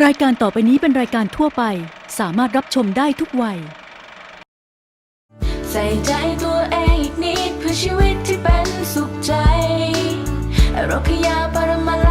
รายการต่อไปนี้เป็นรายการทั่วไป สามารถรับชมได้ทุกวัย ใส่ใจตัวเองอีกนิดเพื่อชีวิตที่เป็นสุขใจโรคขยาปรมัง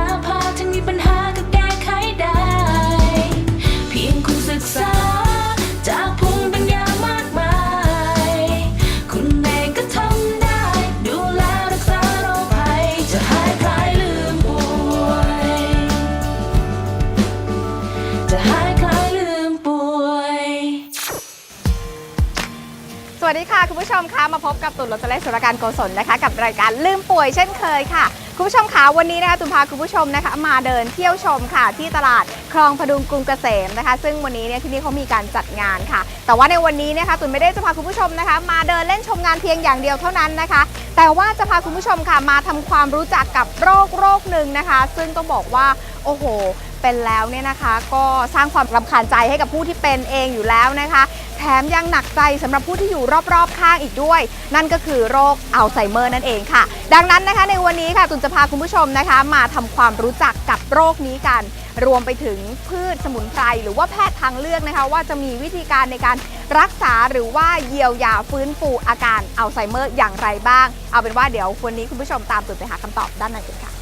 วัสดีค่ะคุณผู้ชมคะมาพบกับตุลรจเลสุรการโกศลนะคะ กับรายการลืมป่วยเช่นเคยค่ะ คุณผู้ชมคะวันนี้นะคะตุลพาคุณผู้ชมนะคะมาเดินเที่ยวชมค่ะที่ตลาดคลองพดุงกรุงเกษมนะคะ ซึ่งวันนี้เนี่ยที่นี่เขามีการจัดงานค่ะ แต่ว่าในวันนี้นะคะตุลไม่ได้จะพาคุณผู้ชมนะคะ มาเดินเล่นชมงานเพียงอย่างเดียวเท่านั้นนะคะ แต่ว่าจะพาคุณผู้ชมค่ะมาทำความรู้จักกับโรคโรคหนึ่งนะคะ ซึ่งต้องบอกว่าโอ้โหเป็นแล้วเนี่ยนะคะ ก็สร้างความรำคาญใจให้กับผู้ที่เป็นเองอยู่แล้วนะคะ แถมยังหนักใจสำหรับผู้ที่อยู่รอบๆ ข้างอีกด้วย นั่นก็คือโรคอัลไซเมอร์นั่นเองค่ะ ดังนั้นนะคะในวันนี้ค่ะตุนจะพาคุณผู้ชมนะคะ มาทำความรู้จักกับโรคนี้กัน รวมไปถึงพืชสมุนไพรหรือว่าแพทย์ทางเลือกนะคะ ว่าจะมีวิธีการในการรักษาหรือว่าเยียวยาฟื้นฟูอาการอัลไซเมอร์อย่างไรบ้าง เอาเป็นว่าเดี๋ยววันนี้คุณผู้ชมตามตุนไปหาคำตอบด้านในกันค่ะ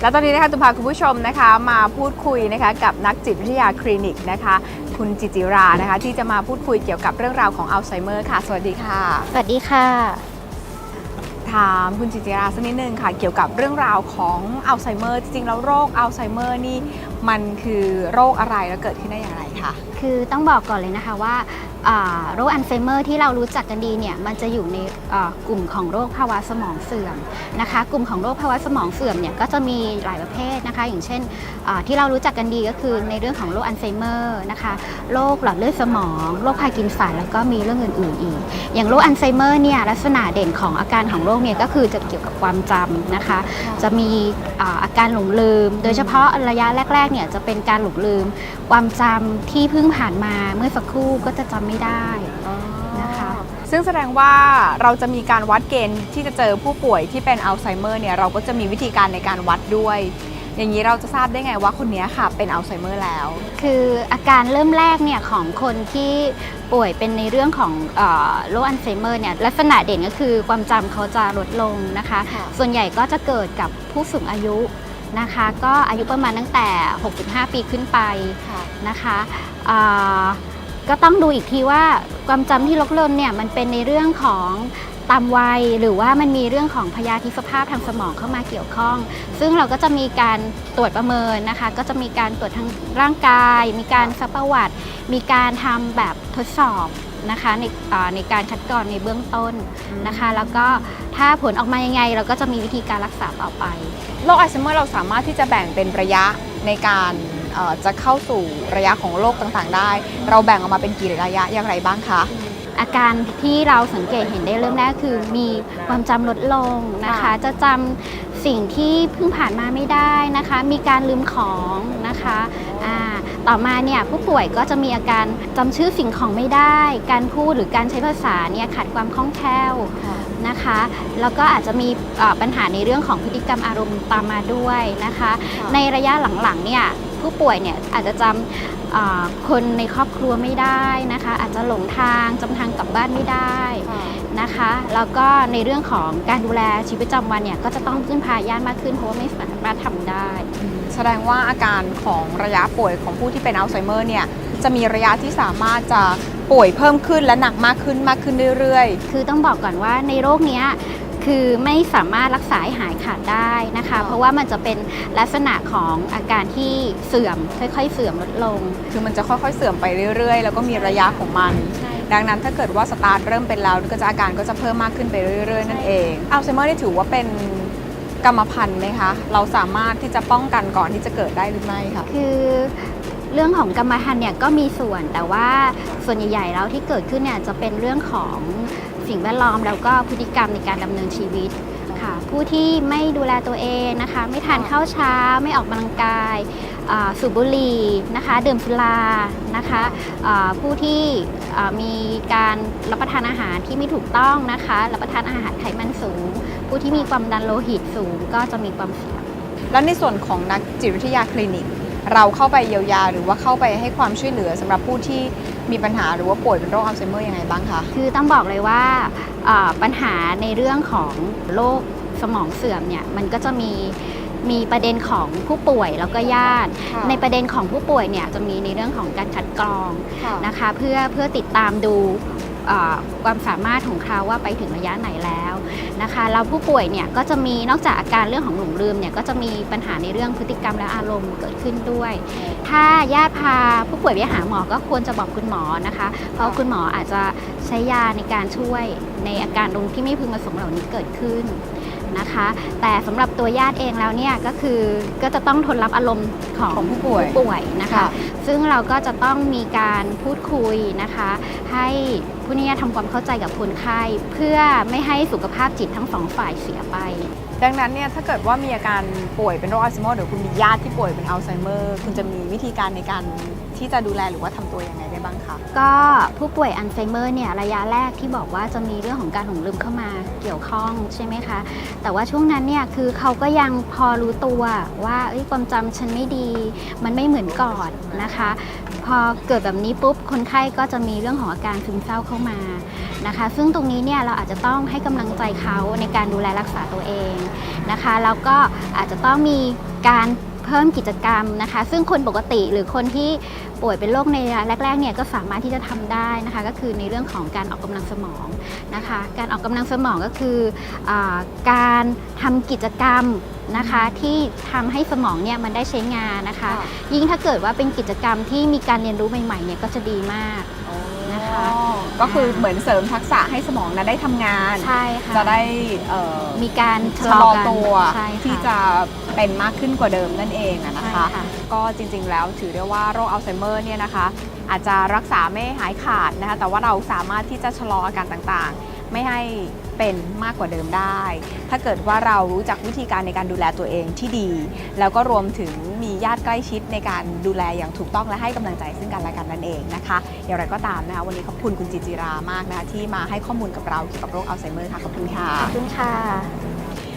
แล้วตอนนี้นะคะตุนพาคุณผู้ชมนะคะ มาพูดคุยนะคะกับนักจิตวิทยาคลินิกนะคะ คุณจิจิรานะคะ ที่จะมาพูดคุยเกี่ยวกับเรื่องราวของอัลไซเมอร์ค่ะ สวัสดีค่ะ สวัสดีค่ะ ถามคุณจิจิราสักนิดนึงค่ะ เกี่ยวกับเรื่องราวของอัลไซเมอร์จริงๆแล้วโรคอัลไซเมอร์นี่มันคือโรคอะไรแล้วเกิดขึ้นได้อย่างไรคะคือต้องบอกก่อนเลยนะคะว่าอ่า โรคอัลไซเมอร์ที่เรารู้จักกันดีเนี่ยมันจะอยู่ในกลุ่มของโรคภาวะสมองเสื่อมนะคะ กลุ่มของโรคภาวะสมองเสื่อมเนี่ยก็จะมีหลายประเภทนะคะ อย่างเช่นที่เรารู้จักกันดีก็คือในเรื่องของโรคอัลไซเมอร์นะคะโรคหลอดเลือดสมองโรคพาร์กินสันแล้วก็มีเรื่องอื่นๆอีก อย่างโรคอัลไซเมอร์เนี่ยลักษณะเด่นของอาการของโรคเนี่ยก็คือจะเกี่ยวกับความจำนะคะ จะมีอาอาการหลงลืม โดยเฉพาะระยะแรกๆเนี่ยจะเป็นการหลงลืม ความจำที่เพิ่งผ่านมาเมื่อสักครู่ก็จะจำไม่ได้นะคะ ซึ่งแสดงว่าเราจะมีการวัดเกณฑ์ที่จะเจอผู้ป่วยที่เป็นอัลไซเมอร์เนี่ยเราก็จะมีวิธีการในการวัดด้วย อย่างนี้เราจะทราบได้ไงว่าคนนี้ค่ะเป็นอัลไซเมอร์แล้ว คืออาการเริ่มแรกเนี่ยของคนที่ป่วยเป็นในเรื่องของเออโรคอัลไซเมอร์เนี่ยลักษณะเด่นก็คือความจำเขาจะลดลงนะคะ ค่ะ ส่วนใหญ่ก็จะเกิดกับผู้สูงอายุนะคะ ก็อายุประมาณตั้งแต่ 65 ปีขึ้นไปนะคะอ่า ก็ต้องดูอีกทีว่าความจำที่ลดลงเนี่ยมันเป็นในเรื่องของตามวัยหรือว่ามันมีเรื่องของพยาธิสภาพทางสมองเข้ามาเกี่ยวข้อง ซึ่งเราก็จะมีการตรวจประเมินนะคะ ก็จะมีการตรวจทางร่างกาย มีการซักประวัติ มีการทำแบบทดสอบนะคะในในการคัดกรองในเบื้องต้นนะคะ แล้วก็ถ้าผลออกมายังไง เราก็จะมีวิธีการรักษาต่อไปโรคอัลไซเมอร์เราสามารถที่จะแบ่งเป็นระยะในการ จะเข้าสู่ระยะของโรคต่างๆ ได้ เราแบ่งออกมาเป็นกี่ระยะอย่างไรบ้างคะ อาการที่เราสังเกตเห็นได้เริ่มแรกคือมีความจำลดลงนะคะค่ะจะจำสิ่งที่เพิ่งผ่านมาไม่ได้นะคะ มีการลืมของนะคะอ่าต่อมาเนี่ยผู้ป่วยก็จะมีอาการจำชื่อสิ่งของไม่ได้ การพูดหรือการใช้ภาษาเนี่ยขาดความคล่องแคล่วนะคะ แล้วก็อาจจะมีเอ่อปัญหาในเรื่องของพฤติกรรมอารมณ์ตามมาด้วยนะคะ ในระยะหลังๆเนี่ย ผู้ป่วยเนี่ยอาจจะจำอ่าคนในครอบครัวไม่ได้นะคะ อาจจะหลงทางจำทางกลับบ้านไม่ได้นะคะแล้วก็ในเรื่องของการดูแลชีวิตประจำวันเนี่ยก็จะต้องพึ่งพาญาติมากขึ้นเพราะว่าไม่สามารถทำได้ แสดงว่าอาการของระยะป่วยของผู้ที่เป็นอัลไซเมอร์เนี่ยจะมีระยะที่สามารถจะป่วยเพิ่มขึ้นและหนักมากขึ้นมากขึ้นเรื่อยคือต้องบอกก่อนว่าในโรคเนี้ย คือไม่สามารถรักษาให้หายขาดได้นะคะค่ะเพราะว่ามันจะเป็นลักษณะของอาการที่เสื่อมค่อยๆ เสื่อมลดลงๆคือมันจะค่อยๆ เสื่อมไปเรื่อยๆ แล้วก็มีระยะของมัน ดังนั้นถ้าเกิดว่าสตาร์ทเริ่มเป็นแล้วก็จะอาการก็จะเพิ่มมากขึ้นไปเรื่อยๆ นั่นเองอัลไซเมอร์นี่ถือว่าเป็นกรรมพันธุ์ไหมคะ เราสามารถที่จะป้องกันก่อนที่จะเกิดได้หรือไม่คะคือเรื่องของกรรมพันธุ์เนี่ยก็มีส่วนแต่ว่าส่วนใหญ่ๆแล้วที่เกิดขึ้นเนี่ยจะเป็นเรื่องของ สิ่งแวดล้อม แล้วก็พฤติกรรมในการดำเนินชีวิตค่ะ ผู้ที่ไม่ดูแลตัวเองนะคะ ไม่ทานข้าวเช้า ไม่ออกกำลังกายอ่าสูบบุหรี่นะคะดื่มสุรานะคะอ่าผู้ที่อ่ามีการรับประทานอาหารที่ไม่ถูกต้องนะคะ รับประทานอาหารไขมันสูง ผู้ที่มีความดันโลหิตสูงก็จะมีความเสี่ยง แล้วในส่วนของนักจิตวิทยาคลินิก เราเข้าไปเยียวยาหรือว่าเข้าไปให้ความช่วยเหลือสำหรับผู้ที่ มีปัญหาหรือว่าป่วยเป็นโรคอัลไซเมอร์ยังไงบ้างคะ คือต้องบอกเลยว่าอ่าปัญหาในเรื่องของโรคสมองเสื่อมเนี่ยมันก็จะมีมีประเด็นของผู้ป่วยแล้วก็ญาติค่ะในประเด็นของผู้ป่วยเนี่ยจะมีในเรื่องของการคัดกรองค่ะนะคะ เพื่อเพื่อติดตามดูอ่า ความสามารถของเขาว่าไปถึงระยะไหนแล้วนะคะแล้วผู้ป่วยเนี่ยก็จะมีนอกจากอาการเรื่องของหลงลืมเนี่ยก็จะมีปัญหาในเรื่องพฤติกรรมและอารมณ์เกิดขึ้นด้วย ถ้าญาติพาผู้ป่วยไปหาหมอก็ควรจะบอกคุณหมอนะคะ เพราะคุณหมออาจจะใช้ยาในการช่วยในอาการตรงที่ไม่พึงประสงค์เหล่านี้เกิดขึ้นนะคะ แต่สำหรับตัวญาติเองแล้วเนี่ยก็คือก็จะต้องทนรับอารมณ์ของของผู้ป่วยผู้ป่วยนะคะค่ะซึ่งเราก็จะต้องมีการพูดคุยนะคะให้ ผู้นี้ทำความเข้าใจกับคนไข้ เพื่อไม่ให้สุขภาพจิตทั้งสองฝ่ายเสียไป ดังนั้นเนี่ยถ้าเกิดว่ามีอาการป่วยเป็นโรคอัลไซเมอร์หรือคุณมีญาติที่ป่วยเป็นอัลไซเมอร์คุณจะมีวิธีการในการที่จะดูแลหรือว่าทำตัวยังไงได้บ้างคะก็ผู้ป่วยอัลไซเมอร์เนี่ยระยะแรกที่บอกว่าจะมีเรื่องของการหลงลืมเข้ามาเกี่ยวข้องใช่ไหมคะ แต่ว่าช่วงนั้นเนี่ยคือเขาก็ยังพอรู้ตัวว่าเอ้ความจำฉันไม่ดี มันไม่เหมือนก่อนนะคะ พอเกิดแบบนี้ปุ๊บคนไข้ก็จะมีเรื่องของอาการซึมเศร้าเข้ามานะคะ ซึ่งตรงนี้เนี่ยเราอาจจะต้องให้กำลังใจเขาในการดูแลรักษาตัวเองนะคะแล้วก็อาจจะต้องมีการเพิ่มกิจกรรมนะคะ ซึ่งคนปกติหรือคนที่ป่วยเป็นโรคในระยะแรกๆเนี่ยก็สามารถที่จะทำได้นะคะ ก็คือในเรื่องของการออกกำลังสมองนะคะ การออกกำลังสมองก็คืออการทำกิจกรรมนะคะที่ทำให้สมองเนี่ยมันได้ใช้งานนะคะ ยิ่งถ้าเกิดว่าเป็นกิจกรรมที่มีการเรียนรู้ใหม่ๆเนี่ยก็จะดีมาก นะคะ ก็คือเหมือนเสริมทักษะให้สมองนั้นได้ทำงาน ใช่ค่ะจะได้เอ่อมีการชะลอกันตัว ใช่ค่ที่จะเป็นมากขึ้นกว่าเดิมนั่นเองอะนะใช่คะค่ะ ก็จริงๆแล้วถือได้ว่าโรคอัลไซเมอร์เนี่ยนะคะ อาจจะรักษาไม่หายขาดนะคะ แต่ว่าเราสามารถที่จะชะลออาการต่างๆ ไม่ให้ เป็นมากกว่าเดิมได้ ถ้าเกิดว่าเรารู้จักวิธีการในการดูแลตัวเองที่ดี แล้วก็รวมถึงมีญาติใกล้ชิดในการดูแลอย่างถูกต้องและให้กำลังใจซึ่งกันและกันนั่นเองนะคะ อย่างไรก็ตามนะคะวันนี้ขอบคุณคุณจิตจิรามากนะคะที่มาให้ข้อมูลกับเราเกี่ยวกับโรคอัลไซเมอร์ค่ะขอบคุณค่ะขอบคุณค่ะ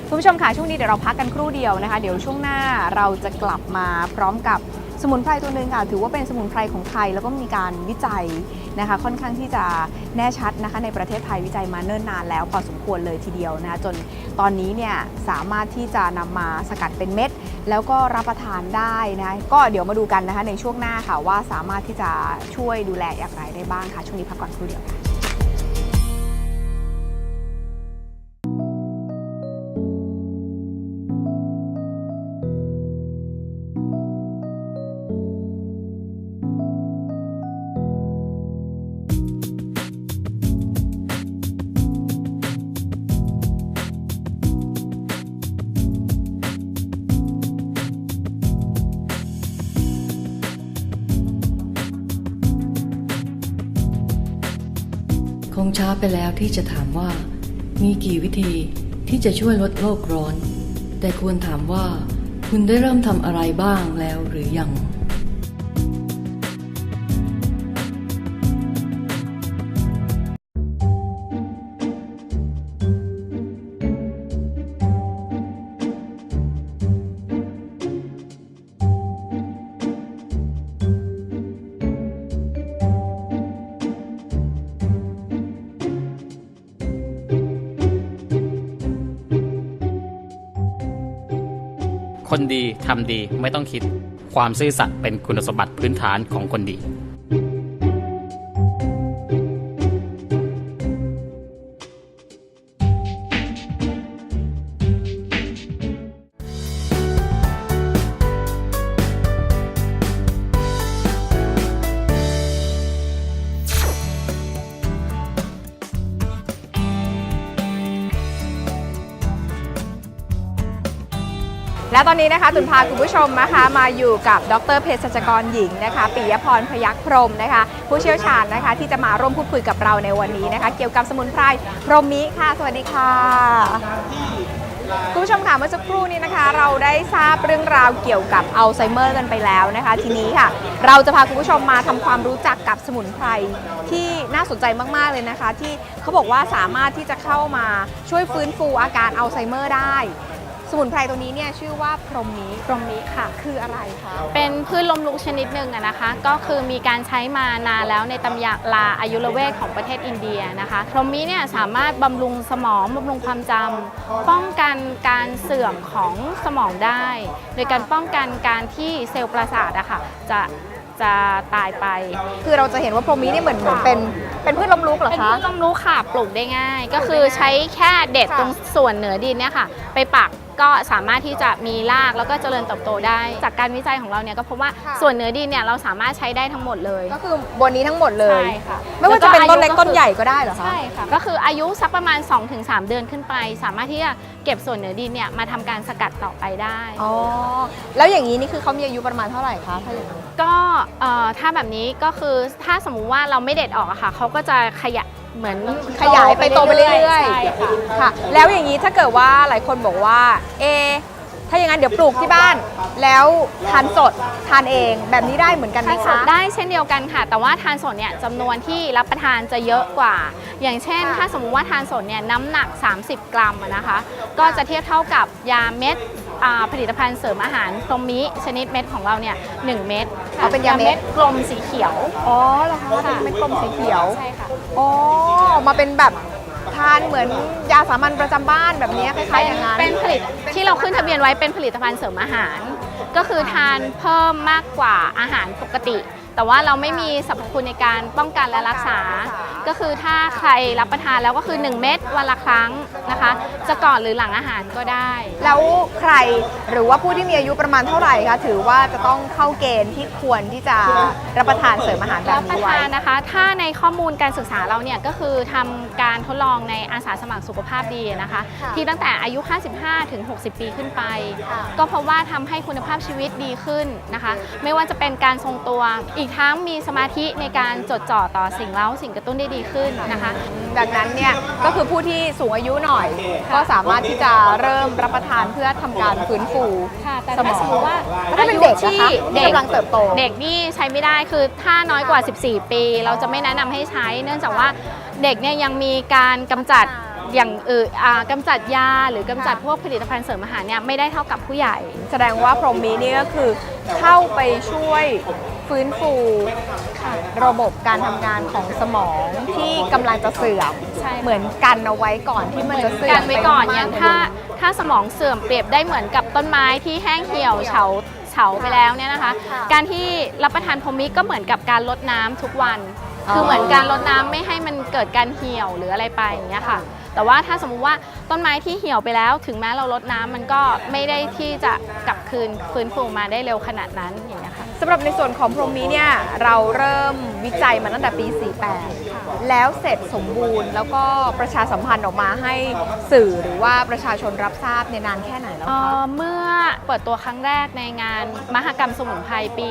คุณผู้ชมค่ะช่วงนี้เดี๋ยวเราพักกันครู่เดียวนะคะ เดี๋ยวช่วงหน้าเราจะกลับมาพร้อมกับ สมุนไพรตัวหนึ่งค่ะถือว่าเป็นสมุนไพรของไทย แล้วก็มีการวิจัยนะคะค่อนข้างที่จะแน่ชัดนะคะในประเทศไทยวิจัยมาเนิ่นนานแล้วพอสมควรเลยทีเดียวนะคะจนตอนนี้เนี่ยสามารถที่จะนำมาสกัดเป็นเม็ด แล้วก็รับประทานได้นะก็เดี๋ยวมาดูกันนะคะในช่วงหน้าค่ะว่าสามารถที่จะช่วยดูแลอย่างไรได้บ้างค่ะช่วงนี้พักก่อนครู่เดียวค่ะ คงช้าไปแล้วที่จะถามว่า มีกี่วิธีที่จะช่วยลดโลกร้อน แต่ควรถามว่า คุณได้เริ่มทำอะไรบ้างแล้วหรือยังำดีทำดีไม่ต้องคิด ความซื่อสัตย์เป็นคุณสมบัติพื้นฐานของคนดี ตอนนี้นะคะตุนพาคุณผู้ชมนะคะมาอยู่กับดรเภสัชกรหญิงนะคะปิยพรพยัคพรมนะคะ ผู้เชี่ยวชาญนะคะที่จะมาร่วมพูดคุยกับเราในวันนี้นะคะ เกี่ยวกับสมุนไพรพรหมมิค่ะ สวัสดีค่ะคุณผู้ชมค่ะเมื่อสักครู่นี้นะคะ เราได้ทราบเรื่องราวเกี่ยวกับอัลไซเมอร์กันไปแล้วนะคะ ทีนี้ค่ะ เราจะพาคุณผู้ชมมาทำความรู้จักกับสมุนไพรที่น่าสนใจมาก ๆ เลยนะคะ ที่เขาบอกว่าสามารถที่จะเข้ามาช่วยฟื้นฟูอาการอัลไซเมอร์ได้ มุนไพรตัวนี้เนี่ยชื่อว่าพรหมนี้ตรงนี้ค่ะ คืออะไรคะ เป็นพืชลมลุกชนิดหนึ่งอะนะคะ ก็คือมีการใช้มานานแล้วในตำยาลาอายุรเวทของประเทศอินเดียนะคะ พรหมนี้เนี่ยสามารถบำรุงสมองบำรุงความจำป้องกันการเสื่อมของสมองได้ โดยการป้องกันการที่เซลล์ประสาทอะค่ะจะจะตายไป คือเราจะเห็นว่าพรหมนี้เนี่ยเหมือนเหมือนเป็นเป็นพืชลมลุกเหรอเป็นคะพืชลมลุกค่ะ ปลูกได้ง่าย ก็คือใช้แค่เด็ดค่ะตรงส่วนเหนือดินเนี่ยค่ะ ไปปัก ก็สามารถที่จะมีรากแล้วก็เจริญเติบโตได้ จากการวิจัยของเราเนี่ยก็พบว่าค่ะ ส่วนเหนือดินเนี่ยเราสามารถใช้ได้ทั้งหมดเลยก็คือบนนี้ทั้งหมดเลย ใช่ค่ะไม่ว่าจะเป็นต้นเล็กแวต้นใหญ่ก็ได้เหรอคะ ใช่ค่ะก็คืออายุสักประมาณ 2-3 เดือนขึ้นไป สามารถที่จะเก็บส่วนเหนือดินเนี่ยมาทำการสกัดต่อไปได้ อ๋อ แล้วอย่างนี้นี่คือเขามีอายุประมาณเท่าไหร่คะถ้าอย่างนี้ก็เอ่อถ้าแบบนี้ก็คือถ้าสมมุติว่าเราไม่เด็ดออกอะค่ะเขาก็จะขยะ เหมือนขยายไปโตไปเรื่อยใช่ค่ะ ๆค่ะ แล้วอย่างนี้ถ้าเกิดว่าหลายคนบอกว่า เอะถ้าอย่างนั้นเดี๋ยวปลูกที่บ้าน แล้วทานสดทานเองแบบนี้ได้เหมือนกันไหมทานสดคะได้เช่นเดียวกันค่ะ แต่ว่าทานสดเนี่ยจำนวนที่รับประทานจะเยอะกว่า อย่างเช่นค่ะถ้าสมมุติว่าทานสดเนี่ยน้ำหนัก 30 กรัมอะนะคะ ก็จะเทียบเท่ากับยาเม็ดอ่า ผลิตภัณฑ์เสริมอาหารพรหมิชนิดเม็ดของเราเนี่ยหนึ่งเม็ดเอาเป็นยาเม็ดกลมสีเขียว อ๋อเหรอคะเป็นเม็ดกลมสีเขียว ใช่ค่ะ อ๋อออกมาเป็นแบบทานเหมือนยาสามัญประจำบ้านแบบนี้คล้ายๆอย่างนั้น เป็นผลิตที่เราขึ้นทะเบียนไว้เป็นผลิตภัณฑ์เสริมอาหาร ก็คือทานเพิ่มมากกว่าอาหารปกติ แต่ว่าเราไม่มีสรรพคุณในการป้องกันและรักษา ก็คือถ้าใครรับประทานแล้วก็คือ 1 เม็ดวันละครั้งนะคะ จะก่อนหรือหลังอาหารก็ได้ แล้วใครหรือว่าผู้ที่มีอายุประมาณเท่าไหร่คะถือว่าจะต้องเข้าเกณฑ์ที่ควรที่จะรับประทานเสริมอาหารแบบรับประนี้ไว้ทานนะคะ ถ้าในข้อมูลการศึกษาเราเนี่ยก็คือทำการทดลองในอาสาสมัครสุขภาพดีนะคะค่ะที่ตั้งแต่อายุ 55 ถึง 60 ปีขึ้นไปค่ะก็เพราะว่าทำให้คุณภาพชีวิตดีขึ้นนะคะ ไม่ว่าจะเป็นการทรงตัวอีกทั้งมีสมาธิในการจดจ่อต่อสิ่งเล้าสิ่งกระตุ้นได้ดีขึ้นนะคะ ดังนั้นเนี่ยก็คือผู้ที่สูงอายุหน่อย ก็สามารถที่จะเริ่มรับประทานเพื่อทำการฟื้นฟูค่ะแต่สมถ้าองสมมติว่าแล้วถ้าเป็นเด็กนะคะอายุที่ที่กำลังเติบโต เด็กนี่ใช้ไม่ได้คือถ้าน้อยกว่า 14 ปี เราจะไม่แนะนำให้ใช้ เนื่องจากว่าเด็กเนี่ยยังมีการกำจัดอย่างอื่นอ่ากำจัดยาหรือกำจัดพวกผลิตภัณฑ์เสริมอาหารเนี่ยไม่ได้เท่ากับผู้ใหญ่ แสดงว่าพรหมมีนี่ก็คือ เข้าไปช่วยฟื้นฟูระบบการทำงานของสมองที่กำลังจะเสื่อมใช่ค่ะเหมือนกันเอาไว้ก่อนที่มันจะเสื่อมการไว้ก่อนปอย่างมกถ้าถ้าสมองเสื่อมเปรียบได้เหมือนกับต้นไม้ที่แห้งเหี่ยวเฉาเฉาไปแล้วเนี่ยนะคะค่ะการที่รับประทานพรหมิก็เหมือนกับการลดน้ำทุกวันอ๋อคือเหมือนการลดน้ำไม่ให้มันเกิดการเหี่ยวหรืออะไรไปอย่างเงี้ยค่ะ แต่ว่าถ้าสมมุติว่าต้นไม้ที่เหี่ยวไปแล้ว ถึงแม้เราลดน้ำมันก็ไม่ได้ที่จะกลับคืนฟื้นฟูมาได้เร็วขนาดนั้นอย่างนี้ค่ะ สำหรับในส่วนของพรมมีเนี่ยเราเริ่มวิจัยมาตั้งแต่ปี 48 แล้วเสร็จสมบูรณ์ แล้วก็ประชาสัมพันธ์ออกมาให้สื่อหรือว่าประชาชนรับทราบในนานแค่ไหนแล้วเอ่คะ อเมื่อเปิดตัวครั้งแรกในงานมหกรรมสมุนไพรปี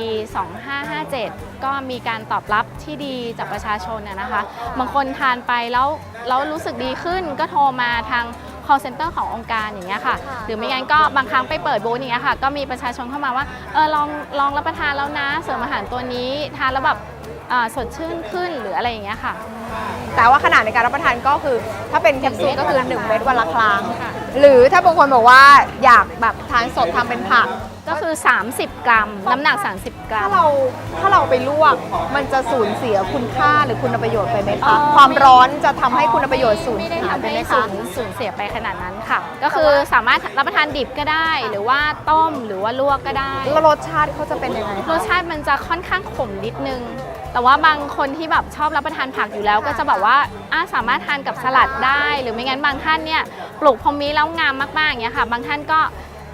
2557 ก็มีการตอบรับที่ดีจากประชาชนนะนะคะ บางคนทานไปแล้วแล้วรู้สึกดีขึ้นก็โทรมาทาง call center ขององค์การอย่างเงี้ยค่ะค่ะ หรือไม่งั้นก็บางครั้งไปเปิดบูธอย่างเงี้ยค่ะ ก็มีประชาชนเข้ามาว่าเออลองลองรับประทานแล้วนะเสริมอาหารตัวนี้ทานแล้วแบบเอ่อสดชื่นขึ้นหรืออะไรอย่างเงี้ยค่ะ แต่ว่าขนาดในการรับประทานก็คือ ถ้าเป็นแคปซูลก็คือ 1 เม็ดวันละครั้ง หรือถ้าบางคนบอกว่าอยากแบบทานสดทำเป็นผัก ก็คือ 30 กรัม น้ำหนัก 30 กรัถ้าม เราถ้าเราไปลวกมันจะสูญเสียคุณค่าหรือคุณประโยชน์ไปไหมเอ่คะอ ความร้อนจะทำให้คุณประโยชน์สูญไม่ได้หายทำไปให้ไหมสูคะ ญสูญเสียไปขนาดนั้นค่ะ ก็คือสามารถรับประทานดิบก็ได้ หรือว่าต้มหรือว่าลวกก็ได้ แล้วรสชาติเขาจะเป็นยังไงรคะสชาติมันจะค่อนข้างขมนิดนึง แต่ว่าบางคนที่แบบชอบรับประทานผักอยู่แล้ว ก็จะแบบว่าอะสามารถทานกับสลัดได้ หรือไม่งั้นบางท่านเนี่ยปลูกพรหมมีแล้วงามมากๆอย่างเงี้ยค่ะ บางท่านก็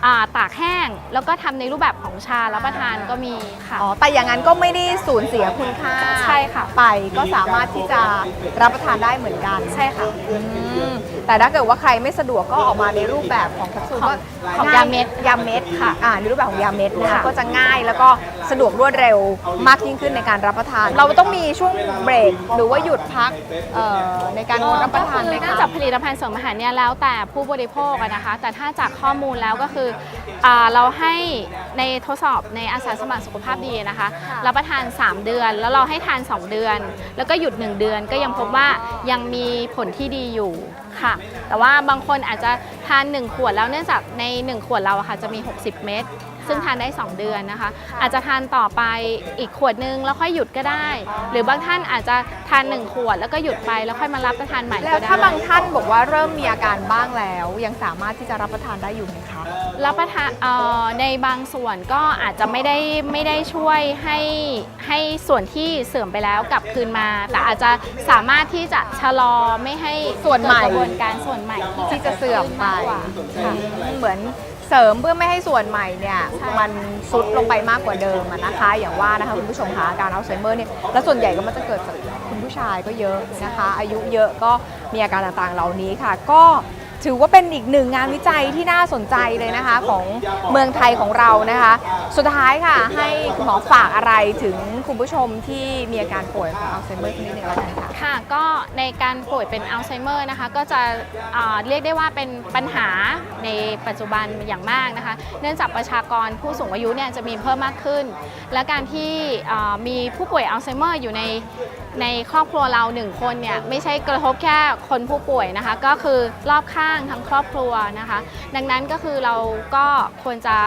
อ่าตากแห้ง แล้วก็ทำในรูปแบบของชารับประทานก็มีค่ะ อ๋อ แต่อย่างนั้นก็ไม่ได้สูญเสียคุณค่าใช่ค่ะ ไปก็สามารถที่จะรับประทานได้เหมือนกันใช่ค่ะ อืมแต่ถ้าเกิดว่าใครไม่สะดวกก็ออกมาในรูปแบบของแคปซูลของก็ของง่ยาเม็ดยาเม็ดค่ะอ่าในรูปแบบของยาเม็ดนะคะค่ะก็จะง่ายแล้วก็สะดวกรวดเร็วมากยิ่งขึ้นในการรับประทาน เราต้องมีช่วงเบรกหรือว่าหยุดพักเอ่อในการงดรับประทานไหมก็คือคะเนื่องจากผลิตภัณฑ์เสริมอาหารเนี่ยแล้วแต่ผู้บริโภคอะนะคะ แต่ถ้าจากข้อมูลแล้วก็คืออาเราให้ในทดสอบในอาสาสมัครสุขภาพดีนะคะ รับประทาน 3 เดือน แล้วเราให้ทาน 2 เดือน แล้วก็หยุด 1 เดือนก็ยังพบว่ายังมีผลที่ดีอยู่ค่ะ แต่ว่าบางคนอาจจะทาน 1 ขวดแล้วเนื่องจากใน 1 ขวดเราอะค่ะจะมี 60 เม็ด ซึ่งทานได้ 2 เดือนนะคะ อาจจะทานต่อไปอีกขวดนึงแล้วค่อยหยุดก็ได้ หรือบางท่านอาจจะทาน 1 ขวดแล้วก็หยุดไปแล้วค่อยมารับประทานใหม่แล้ก็วได้ถ้าบางท่านบอกว่าเริ่มมีอาการบ้างแล้ว ยังสามารถที่จะรับประทานได้อยู่ไหมคะรับประทานเอ่อในบางส่วนก็อาจจะไม่ได้ไม่ได้ช่วยให้ให้ส่วนที่เสื่อมไปแล้วกลับคืนมา แต่อาจจะสามารถที่จะชะลอไม่ให้ส่วนใหม่เกิดกระบวนการส่วนใหม่ที่จะเสื่อมไปมากกว่าค่ะเหมือน เสริมเพื่อไม่ให้ส่วนใหม่เนี่ยใช่มันซุดลงไปมากกว่าเดิมอะนะคะ อย่างว่านะคะคุณผู้ชมคะอาการอัลไซเมอร์เนี่ยแล้วส่วนใหญ่ก็มันจะเกิดจากคุณผู้ชายก็เยอะนะคะ อายุเยอะก็มีอาการต่างๆเหล่านี้ค่ะ ก็ ถือว่าเป็นอีกหนึ่งงานวิจัยที่น่าสนใจเลยนะคะของเมืองไทยของเรานะคะ สุดท้ายค่ะให้คุณหมอฝากอะไรถึงคุณผู้ชมที่มีอาการป่วยของอัลไซเมอร์คนนี้หนึ่งแล้วกันค่ะค่ะก็ในการป่วยเป็นอัลไซเมอร์นะคะก็จะเรียกได้ว่าเป็นปัญหาในปัจจุบันอย่างมากนะคะ เนื่องจากประชากรผู้สูงอายุเนี่ยจะมีเพิ่มมากขึ้น และการที่มีผู้ป่วยอัลไซเมอร์อยู่ใน ในครอบครัวเราหนึ่งคนเนี่ยไม่ใช่กระทบแค่คนผู้ป่วยนะคะ ก็คือรอบข้างทั้งครอบครัวนะคะ ดังนั้นก็คือเราก็ควรจะ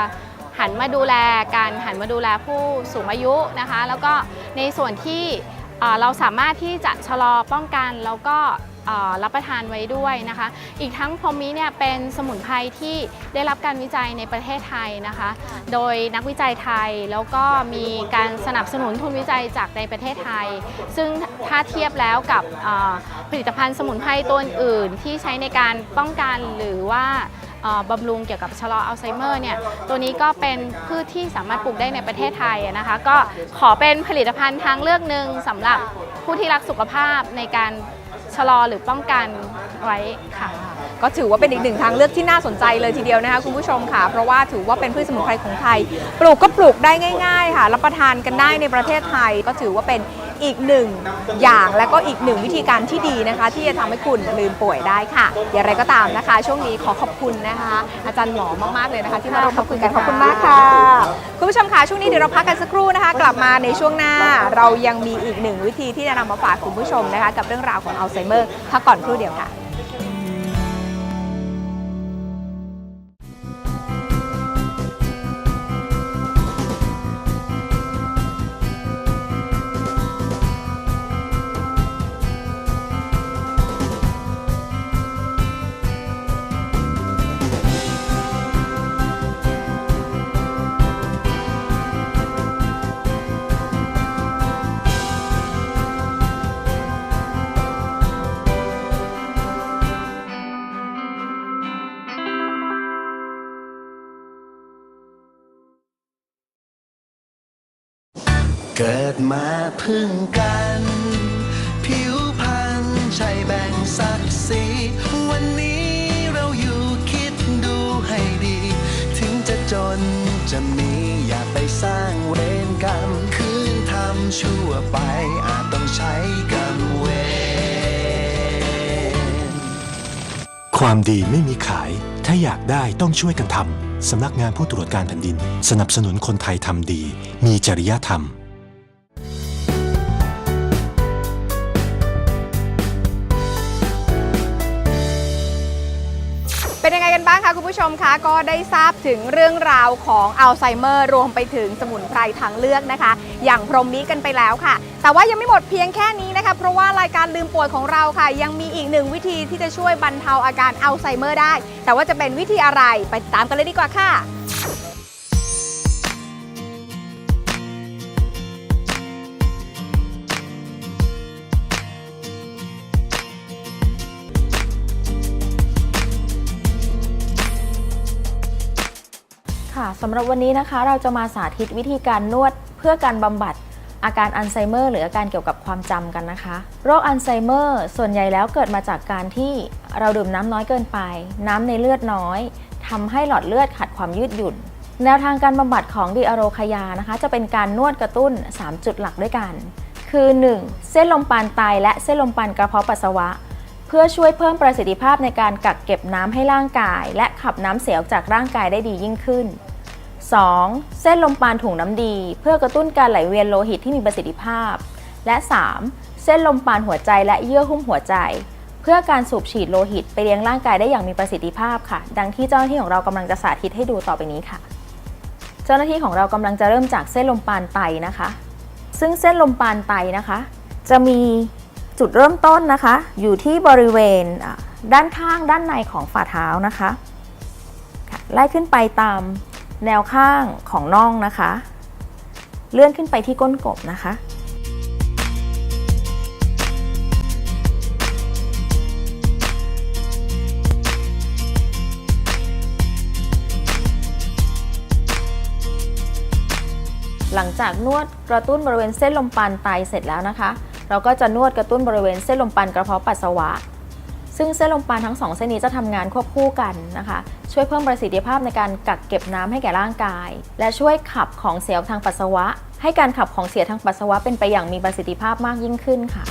หันมาดูแลการหันมาดูแลผู้สูงอายุนะคะ แล้วก็ในส่วนที่เราสามารถที่จะชะลอป้องกันแล้วก็ รับประทานไว้ด้วยนะคะ อีกทั้งพรหมมิเนี่ยเป็นสมุนไพรที่ได้รับการวิจัยในประเทศไทยนะคะ โดยนักวิจัยไทยแล้วก็มีการสนับสนุนทุนวิจัยจากในประเทศไทย ซึ่งถ้าเทียบแล้วกับเอ่อผลิตภัณฑ์สมุนไพรตัวอื่นๆที่ใช้ในการป้องกันหรือว่าเอ่อบำรุงเกี่ยวกับชะลออัลไซเมอร์เนี่ยตัวนี้ก็เป็นพืชที่สามารถปลูกได้ในประเทศไทยอะนะคะ ก็ขอเป็นผลิตภัณฑ์ทางเลือกหนึ่งสำหรับผู้ที่รักสุขภาพในการ ชะลอหรือป้องกันไว้ค่ะ ก็ถือว่าเป็นอีกหนึ่งทางเลือกที่น่าสนใจเลยทีเดียวนะคะคุณผู้ชมค่ะ เพราะว่าถือว่าเป็นพืชสมุนไพรของไทย ปลูกก็ปลูกได้ง่ายๆค่ะ รับประทานกันได้ในประเทศไทย ก็ถือว่าเป็นอีกหนึ่งอย่างและก็อีกหนึ่งวิธีการที่ดีนะคะ ที่จะทำให้คุณลืมป่วยได้ค่ะ อย่างไรก็ตามนะคะ ช่วงนี้ขอขอบคุณนะคะ อาจารย์หมอมากๆเลยนะคะ ที่มาร่วมพูดคุยกันขอบคุณมากค่ะ คุณผู้ชมค่ะช่วงนี้เดี๋ยวเราพักกันสักครู่นะคะ กลับมาในช่วงหน้า เรายังมีอีกหนึ่งวิธีที่จะนำมาฝากคุณผู้ชมนะคะ กับเรื่องราวของอัลไซเมอร์พักก่อนครู่เดียวค่ะ พึ่งกัน ผิวพรรณใช่แบ่งศักดิ์ศรีวันนี้เราอยู่คิดดูให้ดี ถึงจะจนจะมีอย่าไปสร้างเวรกรรม คืนทำชั่วไปอาจต้องใช้กรรมเวรความดีไม่มีขาย ถ้าอยากได้ต้องช่วยกันทำสำนักงานผู้ตรวจการแผ่นดิน สนับสนุนคนไทยทำดี มีจริยธรรม นยังไงกันบ้างคะคุณผู้ชมคะก็ได้ทราบถึงเรื่องราวของอัลไซเมอร์รวมไปถึงสมุนไพรทางเลือกนะคะ อย่างพรมนี้กันไปแล้วค่ะ แต่ว่ายังไม่หมดเพียงแค่นี้นะคะ เพราะว่ารายการลืมป่วยของเราค่ะ ยังมีอีกหนึ่งวิธีที่จะช่วยบรรเทาอาการอัลไซเมอร์ได้ แต่ว่าจะเป็นวิธีอะไรไปตามกันเลยดีกว่าค่ะ สำหรับวันนี้นะคะเราจะมาสาธิตวิธีการนวดเพื่อการบำบัดอาการอัลไซเมอร์หรืออาการเกี่ยวกับความจำกันนะคะ โรคอัลไซเมอร์ส่วนใหญ่แล้วเกิดมาจากการที่เราดื่มน้ำน้อยเกินไป น้ำในเลือดน้อยทำให้หลอดเลือดขาดความยืดหยุ่น แนวทางการบำบัดของดิอะโรคายานะคะ จะเป็นการนวดกระตุ้น 3 จุดหลักด้วยกัน คือ 1. เส้นลมปานไตและเส้นลมปานกระเพาะปัสสาวะ เพื่อช่วยเพิ่มประสิทธิภาพในการกักเก็บน้ำให้ร่างกาย และขับน้ำเสียออกจากร่างกายได้ดียิ่งขึ้น 2. เส้นลมปานถุงน้ำดี เพื่อกระตุ้นการไหลเวียนโลหิตที่มีประสิทธิภาพ และ 3. เส้นลมปานหัวใจและเยื่อหุ้มหัวใจ เพื่อการสูบฉีดโลหิตไปเลี้ยงร่างกายได้อย่างมีประสิทธิภาพค่ะ ดังที่เจ้าหน้าที่ของเรากำลังจะสาธิตให้ดูต่อไปนี้ค่ะ เจ้าหน้าที่ของเรากำลังจะเริ่มจากเส้นลมปานไตนะคะ ซึ่งเส้นลมปานไตนะคะ จะมีจุดเริ่มต้นนะคะ อยู่ที่บริเวณด้านข้างด้านในของฝ่าเท้านะคะไล่ขึ้นไปตาม แนวข้างของน่องนะคะ เลื่อนขึ้นไปที่ก้นกบนะคะ หลังจากนวดกระตุ้นบริเวณเส้นลมปานไตเสร็จแล้วนะคะ เราก็จะนวดกระตุ้นบริเวณเส้นลมปานกระเพาะปัสสาวะซึ่งเส้นลมปานทั้งสองเส้นนี้จะทำงานควบคู่กันนะคะ ช่วยเพิ่มประสิทธิภาพในการกักเก็บน้ำให้แก่ร่างกาย และช่วยขับของเสียทางปัสสาวะ ให้การขับของเสียทางปัสสาวะเป็นไปอย่างมีประสิทธิภาพมากยิ่งขึ้นค่ะ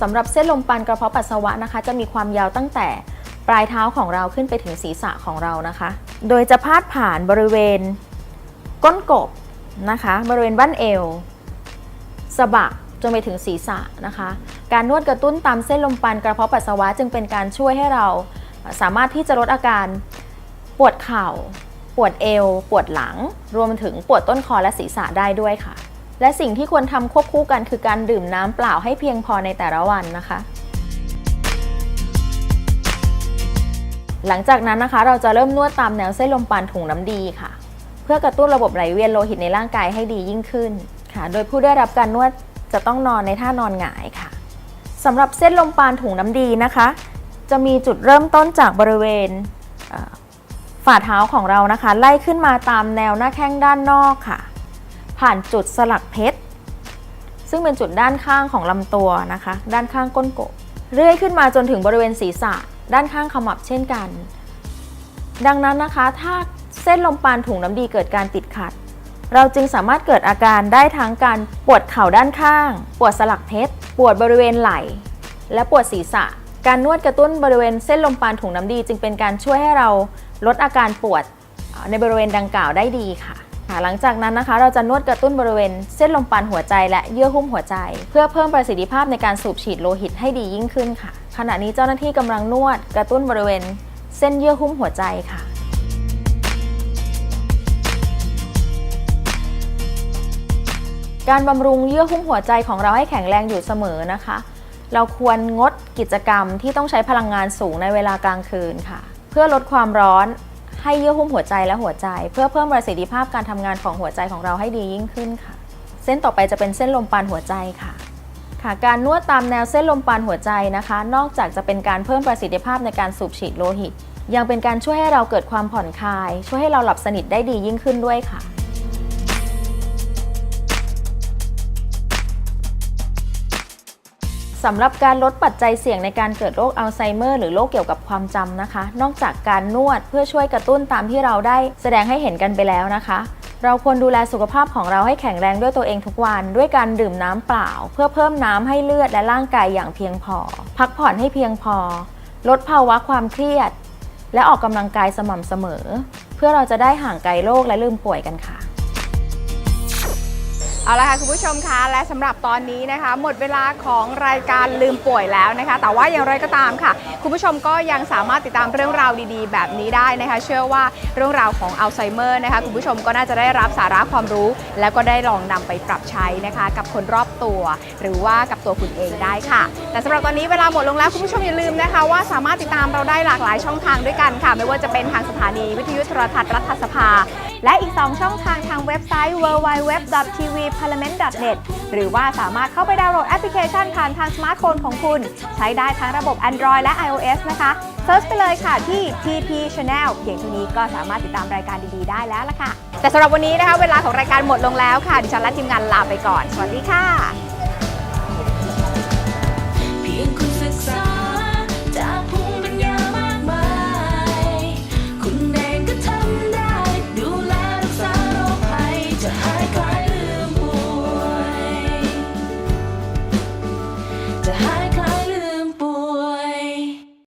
สำหรับเส้นลมปานกระเพาะปัสสาวะนะคะ จะมีความยาวตั้งแต่ปลายเท้าของเราขึ้นไปถึงศีรษะของเรานะคะ โดยจะพาดผ่านบริเวณก้นกบนะคะ บริเวณบั้นเอวสะบัก จนไปถึงศีรษะนะคะ การนวดกระตุ้นตามเส้นลมปานกระเพาะปัสสาวะจึงเป็นการช่วยให้เราสามารถที่จะลดอาการปวดเข่า ปวดเอว ปวดหลัง รวมถึงปวดต้นคอและศีรษะได้ด้วยค่ะ และสิ่งที่ควรทำควบคู่กันคือการดื่มน้ำเปล่าให้เพียงพอในแต่ละวันนะคะ หลังจากนั้นนะคะเราจะเริ่มนวดตามแนวเส้นลมปานถุงน้ำดีค่ะ เพื่อกระตุ้นระบบไหลเวียนโลหิตในร่างกายให้ดียิ่งขึ้นค่ะ โดยผู้ได้รับการนวด จะต้องนอนในท่านอนหงายค่ะสำหรับเส้นลมปานถุงน้ำดีนะคะ จะมีจุดเริ่มต้นจากบริเวณฝ่าเท้าของเรานะคะ ไล่ขึ้นมาตามแนวหน้าแข้งด้านนอกค่ะ ผ่านจุดสลักเพชร ซึ่งเป็นจุดด้านข้างของลำตัวนะคะ ด้านข้างก้นกบเรื่อยขึ้นมาจนถึงบริเวณศีรษะ ด้านข้างขมับเช่นกัน ดังนั้นนะคะ ถ้าเส้นลมปานถุงน้ำดีเกิดการติดขัด เราจึงสามารถเกิดอาการได้ทั้งการปวดเข่าด้านข้าง ปวดสลักเพชร ปวดบริเวณไหล่ และปวดศีรษะ การนวดกระตุ้นบริเวณเส้นลมปานถุงน้ำดี จึงเป็นการช่วยให้เราลดอาการปวดในบริเวณดังกล่าวได้ดีค่ะค่ะหลังจากนั้นนะคะ เราจะนวดกระตุ้นบริเวณเส้นลมปานหัวใจและเยื่อหุ้มหัวใจ เพื่อเพิ่มประสิทธิภาพในการสูบฉีดโลหิตให้ดียิ่งขึ้นค่ะ ขณะนี้เจ้าหน้าที่กำลังนวดกระตุ้นบริเวณเส้นเยื่อหุ้มหัวใจค่ะ การบำรุงเยื่อหุ้มหัวใจของเราให้แข็งแรงอยู่เสมอนะคะ เราควรงดกิจกรรมที่ต้องใช้พลังงานสูงในเวลากลางคืนค่ะ เพื่อลดความร้อนให้เยื่อหุ้มหัวใจและหัวใจ เพื่อเพิ่มประสิทธิภาพการทำงานของหัวใจของเราให้ดียิ่งขึ้นค่ะ เส้นต่อไปจะเป็นเส้นลมปานหัวใจค่ะค่ะการนวดตามแนวเส้นลมปานหัวใจนะคะ นอกจากจะเป็นการเพิ่มประสิทธิภาพในการสูบฉีดโลหิต ยังเป็นการช่วยให้เราเกิดความผ่อนคลาย ช่วยให้เราหลับสนิทได้ดียิ่งขึ้นด้วยค่ะ สำหรับการลดปัจจัยเสี่ยงในการเกิดโรคอัลไซเมอร์หรือโรคเกี่ยวกับความจำนะคะ นอกจากการนวดเพื่อช่วยกระตุ้นตามที่เราได้แสดงให้เห็นกันไปแล้วนะคะเราควรดูแลสุขภาพของเราให้แข็งแรงด้วยตัวเองทุกวัน ด้วยการดื่มน้ำเปล่า เพื่อเพิ่มน้ำให้เลือดและร่างกายอย่างเพียงพอ พักผ่อนให้เพียงพอ ลดภาวะความเครียด และออกกำลังกายสม่ำเสมอ เพื่อเราจะได้ห่างไกลโรคและลืมป่วยกันค่ะ เอาละค่ะคุณผู้ชมคะและสำหรับตอนนี้นะคะ หมดเวลาของรายการลืมป่วยแล้วนะคะ แต่ว่าอย่างไรก็ตามค่ะ คุณผู้ชมก็ยังสามารถติดตามเรื่องราวดีๆ แบบนี้ได้นะคะ เชื่อว่าเรื่องราวของอัลไซเมอร์นะคะคุณผู้ชมก็น่าจะได้รับสาระความรู้ แล้วก็ได้ลองนำไปปรับใช้นะคะ กับคนรอบตัว หรือว่ากับตัวคุณเองได้ค่ะ แต่สำหรับตอนนี้เวลาหมดลงแล้วคุณผู้ชมอย่าลืมนะคะว่าสามารถติดตามเราได้หลากหลายช่องทางด้วยกันค่ะ ไม่ว่าจะเป็นทางสถานีวิทยุโทรทัศน์รัฐสภา และอีก 2 ช่องทางทางเว็บไซต์ www.tvparliament.net หรือว่าสามารถเข้าไปดาวน์โหลดแอปพลิเคชันผ่านทางสมาร์ทโฟนของคุณ ใช้ได้ทั้งระบบ Android และ iOS นะคะเซิร์ชไปเลยค่ะที่ TP Channel เพียงเท่านี้ก็สามารถติดตามรายการดีๆ ได้แล้วล่ะค่ะ แต่สำหรับวันนี้นะคะ เวลาของรายการหมดลงแล้วค่ะดิฉันและทีมงานลาไปก่อน สวัสดีค่ะ เพียงคุณศึกษา